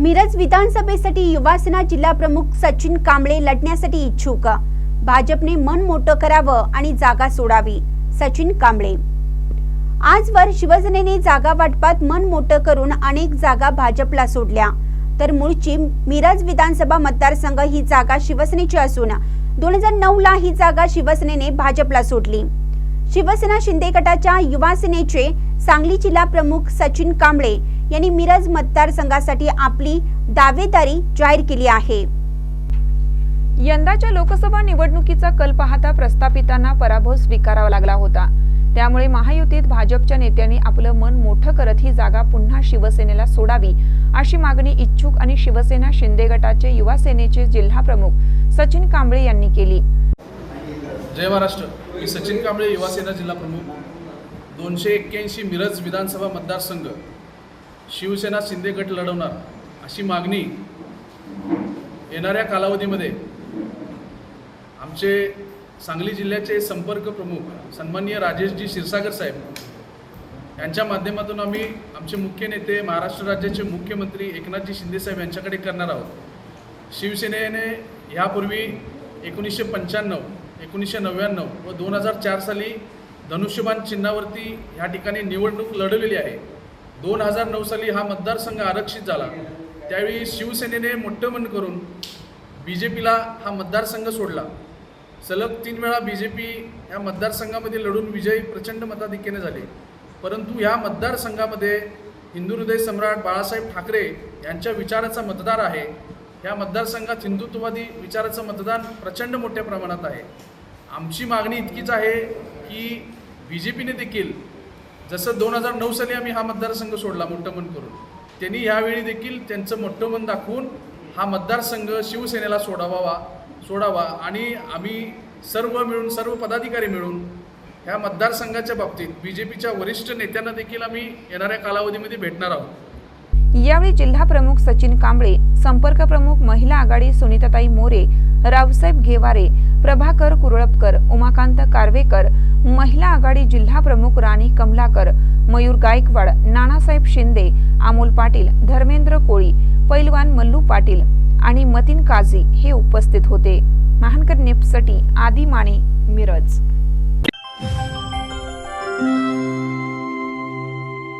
मिरज विधानसभेसाठी युवासेना जिल्हा प्रमुख सचिन कांबळे लढण्यासाठी इच्छुक. भाजपने मन मोठं करावं आणि जागा सोडावी सचिन कांबळे. आजवर शिवसेनेने जागा वाटपात मन मोठं करून अनेक जागा भाजपला सोडल्या. तर मूळची मिरज विधानसभा मतदारसंघ ही जागा शिवसेनेची असून दोन हजार नऊ ला ही जागा शिवसेनेने भाजपला सोडली. शिवसेना शिंदे गटाच्या युवासेनेचे सांगली जिल्हा प्रमुख सचिन कांबळे यांनी मिरज मतदारसंघासाठी आपली दावेदारी जाहीर केली आहे. यंदाच्या लोकसभा निवडणुकीचा कल पाहता प्रस्थापितांना पराभव स्वीकारावा लागला होता. त्यामुळे महायुतीत भाजपच्या नेत्यांनी आपलं मन मोठं करत ही जागा पुन्हा शिवसेनेला सोडावी अशी मागणी इच्छुक आणि शिवसेना शिंदे गटाचे युवा सेनेचे जिल्हा प्रमुख सचिन कांबळे यांनी केली. जय महाराष्ट्र. मी सचिन कांबळे युवासेना जिल्हा प्रमुख. दोनशे एक्क्याऐंशी मिरज विधानसभा मतदारसंघ. शिवसेना शिंदे गट लढवणार अशी मागणी येणाऱ्या कालावधीमध्ये आमचे सांगली जिल्ह्याचे संपर्क प्रमुख सन्माननीय राजेशजी क्षीरसागर साहेब यांच्या माध्यमातून आम्ही आमचे मुख्य नेते महाराष्ट्र राज्याचे मुख्यमंत्री एकनाथजी शिंदेसाहेब यांच्याकडे करणार आहोत. शिवसेनेने ह्यापूर्वी एकोणीसशे पंच्याण्णव एकोणीसशे नव्याण्णव व दोन हजार चार साली धनुष्यबाण चिन्हावरती ह्या ठिकाणी निवडणूक लढवलेली आहे. दोन हजार नऊ साली हा मतदारसंघ आरक्षित झाला. त्यावेळी शिवसेनेने मोठं मन करून बी जे पीला हा मतदारसंघ सोडला. सलग तीन वेळा बी जे पी या मतदारसंघामध्ये लढून विजयी प्रचंड मताधिक्याने झाले. परंतु ह्या मतदारसंघामध्ये हिंदू हृदय सम्राट बाळासाहेब ठाकरे यांच्या विचाराचा मतदार आहे. ह्या मतदारसंघात हिंदुत्ववादी विचाराचं मतदान प्रचंड मोठ्या प्रमाणात आहे. आमची मागणी इतकीच आहे की बी जे पीने देखील जसं दोन हजार नऊ साली आम्ही हा मतदारसंघ सोडला मोठं मन करून. त्यांनी यावेळी देखील त्यांचं मोठं मन दाखवून हा मतदारसंघ शिवसेनेला सोडावा सोडावा आणि आम्ही सर्व मिळून सर्व पदाधिकारी मिळून ह्या मतदारसंघाच्या बाबतीत बी जे पीच्या वरिष्ठ नेत्यांना देखील आम्ही येणाऱ्या कालावधीमध्ये भेटणार आहोत. यावेळी जिल्हा प्रमुख सचिन कांबळे संपर्क प्रमुख महिला आघाडी सुनीताताई मोरे रावसाहेब घेवारे प्रभाकर कुरळपकर उमाकांत महिला आघाडी जिल्हा प्रमुख राणी कमलाकर मयूर गायकवाड नानासाहेब शिंदे अमोल पाटील धर्मेंद्र कोळी पैलवान मल्लू पाटील आणि मतीन काझी हे उपस्थित होते. महानकर निप्सटी आदी माने मिरज.